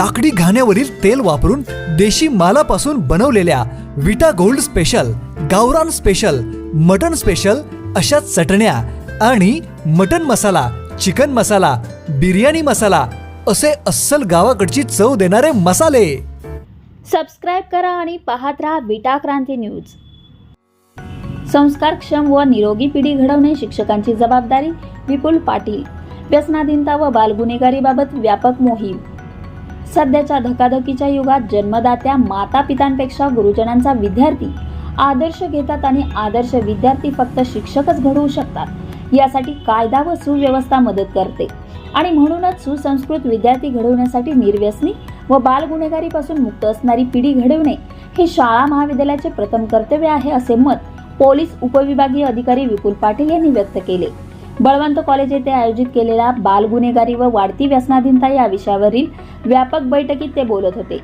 लाकडी घाण्यावरील तेल वापरून देशी मालापासून बनवलेल्या विटा गोल्ड स्पेशल गावरान स्पेशल मटन स्पेशल अशा चटण्या आणि मटन मसाला चिकन मसाला बिर्याणी मसाला असे अस्सल गावाकडची चव देणारे मसाले. सबस्क्राईब करा आणि पाहत राहा विटा क्रांती न्यूज. संस्कारक्षम व निरोगी पिढी घडवणे शिक्षकांची जबाबदारी विपुल पाटील. व्यसनाधीनता व बालगुन्हेगारीबाबत व्यापक मोहीम. सध्याच्या धकाधकीच्या युगात जन्मदात्या माता पितांपेक्षा गुरुजनांचा विद्यार्थी आदर्श घेतात आणि आदर्श विद्यार्थी फक्त शिक्षकच घडवू शकतात. यासाठी कायदा व सुव्यवस्था मदत करते. आणि म्हणूनच सुसंस्कृत विद्यार्थी घडवण्यासाठी निर्व्यसनी व बाल गुन्हेगारीपासून मुक्त असणारी पिढी घडवणे हे शाळा महाविद्यालयाचे प्रथम कर्तव्य आहे असे मत पोलीस उपविभागीय अधिकारी विपुल पाटील यांनी व्यक्त केले. बळवंत कॉलेज येथे आयोजित केलेल्या बालगुन्हेगारी व वाढती व्यसनाधीनता या विषयावरील व्यापक बैठकीत ते बोलत होते.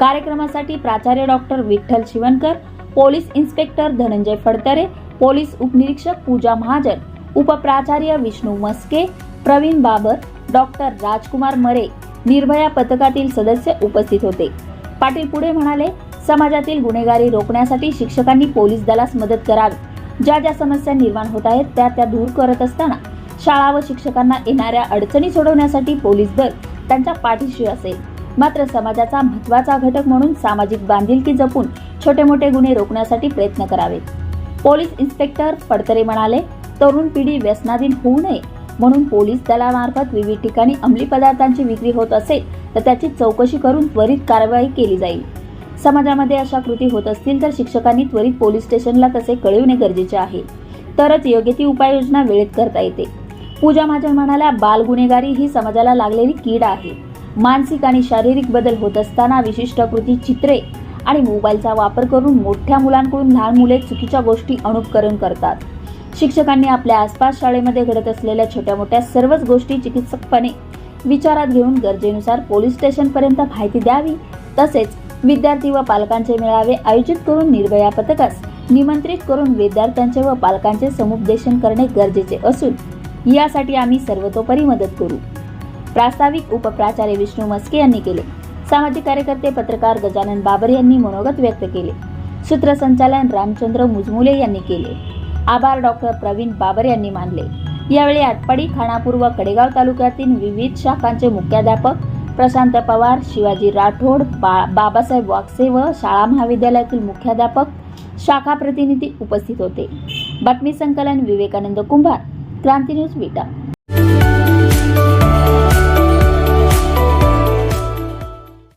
कार्यक्रमासाठी प्राचार्य doctor Vitthal Shivankar police inspector Dhananjay Phadtare police उपनिरीक्षक पूजा महाजन उपप्राचार्य विष्णू मस्के प्रवीण बाबर डॉक्टर राजकुमार मरे निर्भया पथकातील सदस्य उपस्थित होते. पाटील पुढे म्हणाले समाजातील गुन्हेगारी रोखण्यासाठी शिक्षकांनी पोलीस दलास मदत करावी. ज्या ज्या समस्या निर्माण होत आहेत त्या त्या दूर करत असताना शाळा व शिक्षकांना येणाऱ्या अडचणी सोडवण्यासाठी पोलीस दल त्यांच्या पाठीशी असेल. मात्र समाजाचा महत्त्वाचा घटक म्हणून सामाजिक बांधिलकी जपून छोटे मोठे गुन्हे रोखण्यासाठी प्रयत्न करावेत. पोलीस इन्स्पेक्टर फडतरे म्हणाले तरुण पिढी व्यसनाधीन होऊ नये म्हणून पोलीस दलामार्फत विविध ठिकाणी अंमली पदार्थांची विक्री होत असेल तर त्याची चौकशी करून त्वरित कारवाई केली जाईल. समाजामध्ये अशा कृती होत असतील तर शिक्षकांनी त्वरित पोलीस स्टेशनला तसे कळविणे गरजेचे आहे. तरच योग्य ती उपाययोजना वेळेत करता येते. पूजा महाजन म्हणाल्या बाल गुन्हेगारी ही समाजाला लागलेली कीड आहे. मानसिक आणि शारीरिक बदल होत असताना विशिष्ट कृती चित्रे आणि मोबाईलचा वापर करून मोठ्या मुलांकडून लहान मुले चुकीच्या गोष्टी अनुकरण करतात. शिक्षकांनी आपल्या आसपास शाळेमध्ये घडत असलेल्या छोट्या मोठ्या सर्वच गोष्टी चिकित्सकपणे विचारात घेऊन गरजेनुसार पोलीस स्टेशनपर्यंत माहिती द्यावी तसेच विद्यार्थी व पालकांचे मेळावे आयोजित करून निर्भया पथकास निमंत्रित करून विद्यार्थ्यांचे व पालकांचे समुपदेशन करणे गरजेचे असून यासाठी आम्ही सर्वतोपरी मदत करू. प्रास्ताविक उपप्राचार्य विष्णू मस्के यांनी केले. सामाजिक कार्यकर्ते पत्रकार गजानन बाबर यांनी मनोगत व्यक्त केले. सूत्रसंचालन रामचंद्र मुजमुले यांनी केले. आभार डॉक्टर प्रवीण बाबर यांनी मानले. यावेळी आटपाडी खानापूर व कडेगाव तालुक्यातील विविध शाखांचे मुख्याध्यापक प्रशांत पवार शिवाजी राठोड बा बाबासाहेब वागसे व शाळा महाविद्यालयातील मुख्याध्यापक शाखा प्रतिनिधी उपस्थित होते. बातमी संकलन विवेकानंद कुंभार क्रांती न्यूज विटा.